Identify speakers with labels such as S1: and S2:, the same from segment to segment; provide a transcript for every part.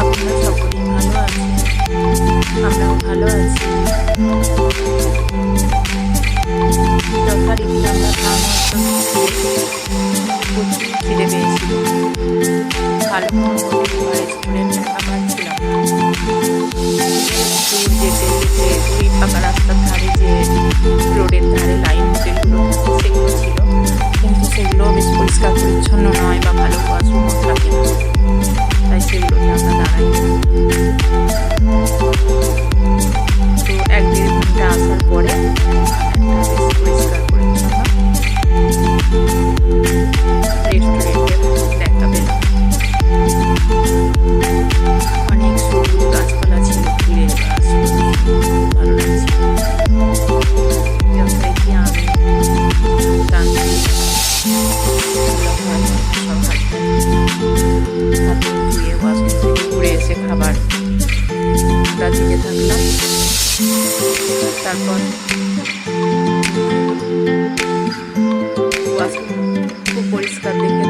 S1: আপনারা সকলেই ভালো আছেন আমরাও ভালো আছি যথারীতি আমরা প্রচুর খিদে পেয়েছিল ভালো ধারে রোডের লাইন সেগুলো ছিল সেগুলো বেশ পরিষ্কার পরিচ্ছন্ন নয় বা ভালো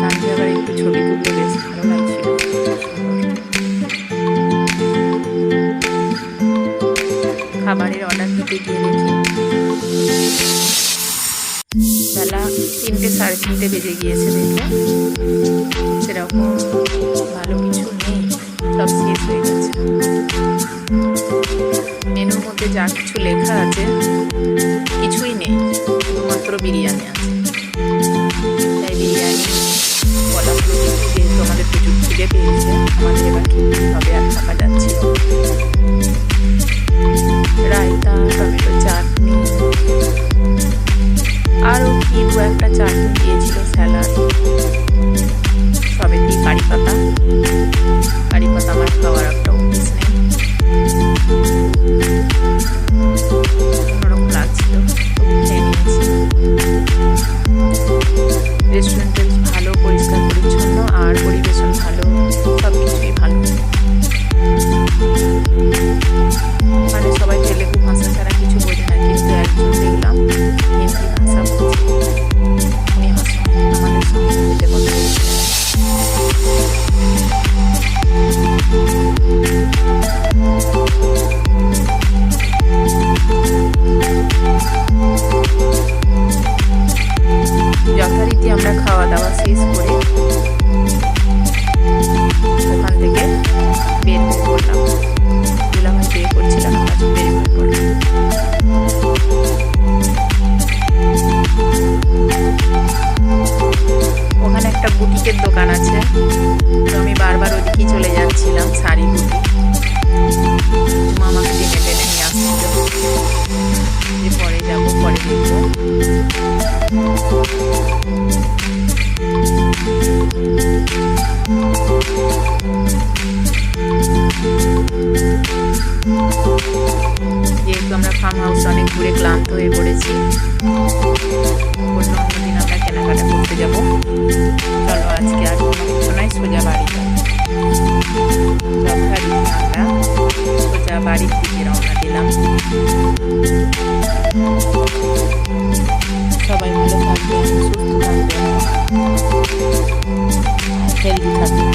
S1: তান্ত্রিক আবার একটু ছবি খাবারের অর্ডার দিতে গিয়ে বেলা তিনটে সাড়ে তিনটে বেজে গিয়েছে দেখে। সেরকম ভালো কিছু নেই, সব শেষ হয়ে গেছে। মেনুর মধ্যে যা কিছু লেখা আছে, কিছুই নেই, শুধুমাত্র বিরিয়ানি আছে। তাই বিরিয়ানি যেহেতু আমাদের প্রচুর খুঁজে পেয়েছে, আমাদের এবার কিন্তু আর থাকা যাচ্ছে। পরিষ্কার পরিচ্ছন্ন আর পরিবেশন ভালো। ওখান থেকে বের পড়লাম দুলাভাই বের ওখানে একটা বুটিকের দোকান আছে। আমি বারবার ওদিকেই চলে যাচ্ছিলাম, শাড়ি বুটি। যেহেতু আমরা ফার্ম হাউস অনেক ঘুরে ক্লান্ত হয়ে পড়েছি, অন্যদিন আমরা কেনাকাটা করতে যাব। চলো আজকে আর কোনো কিছু সোজা বাড়ি আমরা সোজা বাড়ির দিকে রওনা দিলাম। সবাই ভালো থাকবেন, সুস্থ থাকবেন। হেলদি থাকবেন।